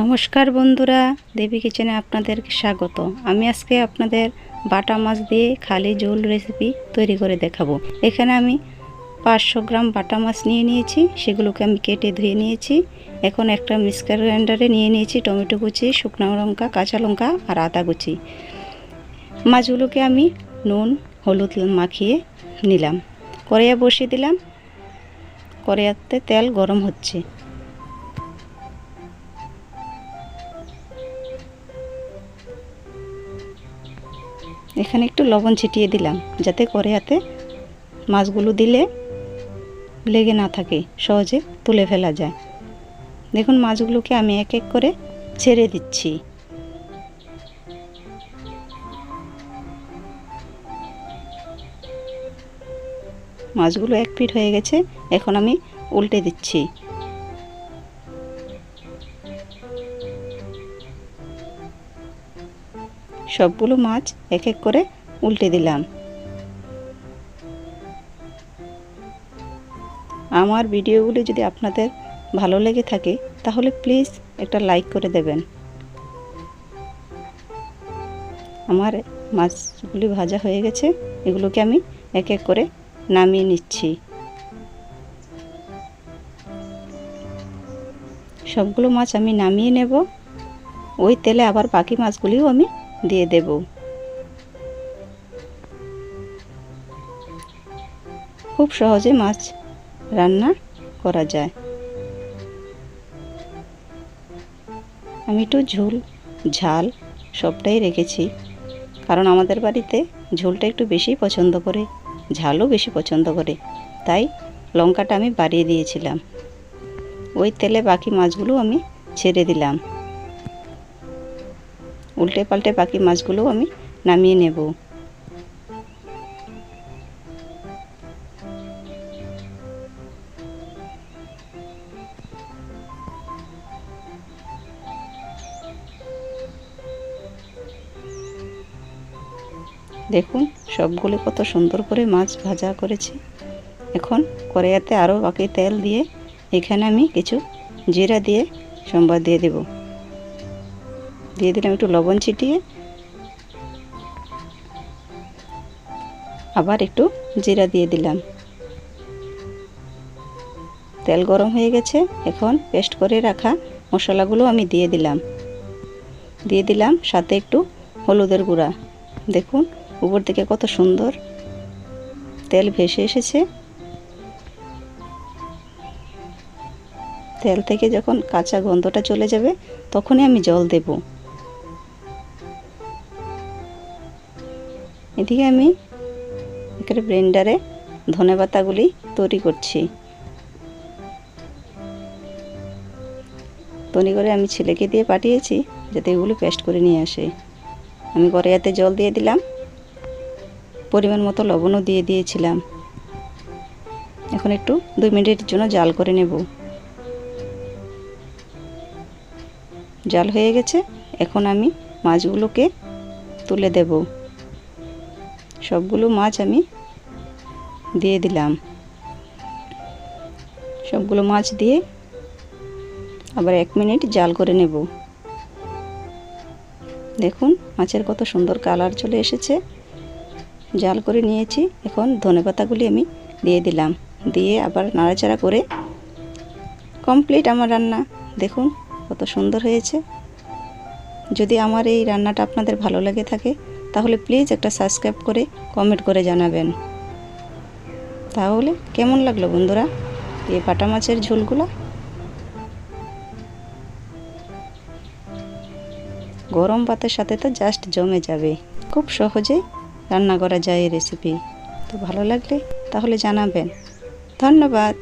নমস্কার বন্ধুরা, দেবী কিচেনে আপনাদেরকে স্বাগত। আমি আজকে আপনাদের বাটা মাছ দিয়ে খালি ঝোল রেসিপি তৈরি করে দেখাবো। এখানে আমি পাঁচশো গ্রাম বাটা মাছ নিয়ে নিয়েছি, সেগুলোকে আমি কেটে ধুয়ে নিয়েছি। এখন একটা মিক্সার গ্রাইন্ডারে নিয়ে নিয়েছি টমেটো কুচি, শুকনো লঙ্কা, কাঁচা লঙ্কা আর আদা কুচি। মাছগুলোকে আমি নুন, হলুদ মাখিয়ে নিলাম। কড়াইয়া বসিয়ে দিলাম। কড়াইয়াতে তেল গরম হচ্ছে। এখানে একটু লবণ ছিটিয়ে দিলাম, যাতে করে হাতে মাছগুলো দিলে লেগে না থাকে, সহজে তুলে ফেলা যায়। দেখুন, মাছগুলোকে আমি এক এক করে ছেড়ে দিচ্ছি। মাছগুলো এক ফিট হয়ে গেছে, এখন আমি উল্টে দিচ্ছি। সবগুলো মাছ এক এক করে উল্টে দিলাম। আমার ভিডিওগুলি যদি আপনাদের ভালো লেগে থাকে, তাহলে প্লিজ একটা লাইক করে দেবেন। আমার মাছগুলি ভাজা হয়ে গেছে, এগুলোকে আমি এক এক করে নামিয়ে নিচ্ছি। সবগুলো মাছ আমি নামিয়ে নেব। ওই তেলে আবার বাকি মাছগুলিও আমি দিয়ে দেব। খুব সহজে মাছ রান্না করা যায়। আমি একটু ঝোল, ঝাল সবটাই রেখেছি। কারণ আমাদের বাড়িতে ঝোলটা একটু বেশি পছন্দ করে, ঝালও বেশি পছন্দ করে। তাই লঙ্কাটা আমি বাড়িয়ে দিয়েছিলাম। ওই তেলে বাকি মাছগুলো আমি ছেড়ে দিলাম। উল্টে পাল্টে বাকি মাছগুলো আমি নামিয়ে নেব। দেখুন, সবগুলো কত সুন্দর করে মাছ ভাজা করেছি। এখন কড়াইয়াতে আরও বাকি তেল দিয়ে এখানে আমি কিছু জিরা দিয়ে সম্বাদ দিয়ে দেব। দিয়ে দিলাম একটু লবণ ছিটিয়ে। আবার একটু জিরা দিয়ে দিলাম। তেল গরম হয়ে গেছে, এখন পেস্ট করে রাখা মশলাগুলো আমি দিয়ে দিলাম। দিয়ে দিলাম সাথে একটু হলুদের গুঁড়া। দেখুন, উপর থেকে কত সুন্দর তেল ভেসে এসেছে। তেল থেকে যখন কাঁচা গন্ধটা চলে যাবে, তখনই আমি জল দেব। এদিকে আমি এখানে ব্লেন্ডারে ধনে পাতাগুলি তৈরি করছি। তৈরি করে আমি ছেলেকে দিয়ে পাঠিয়েছি যাতে এগুলো পেস্ট করে নিয়ে আসে। আমি কড়াইয়াতে জল দিয়ে দিলাম, পরিমাণ মতো লবণও দিয়ে দিয়েছিলাম। এখন একটু দুই মিনিটের জন্য জাল করে নেব। জাল হয়ে গেছে, এখন আমি মাছগুলোকে তুলে দেব। সবগুলো মাছ আমি দিয়ে দিলাম। সবগুলো মাছ দিয়ে আবার এক মিনিট জাল করে নেব। দেখুন, মাছের কত সুন্দর কালার চলে এসেছে। জাল করে নিয়েছি, এখন ধনে পাতাগুলি আমি দিয়ে দিলাম। দিয়ে আবার নাড়াচাড়া করে কমপ্লিট আমার রান্না। দেখুন, কত সুন্দর হয়েছে। যদি আমার এই রান্নাটা আপনাদের ভালো লেগে থাকে তাহলে প্লিজ একটা সাবস্ক্রাইব করে কমেন্ট করে জানাবেন। তাহলে কেমন লাগল বন্ধুরা এই বাটা মাছের ঝোলগুলো? গরম ভাতের সাথে তো জাস্ট জমে যাবে। খুব সহজেই রান্না করা যায় এই রেসিপি তো ভালো লাগলে তাহলে জানাবেন। ধন্যবাদ।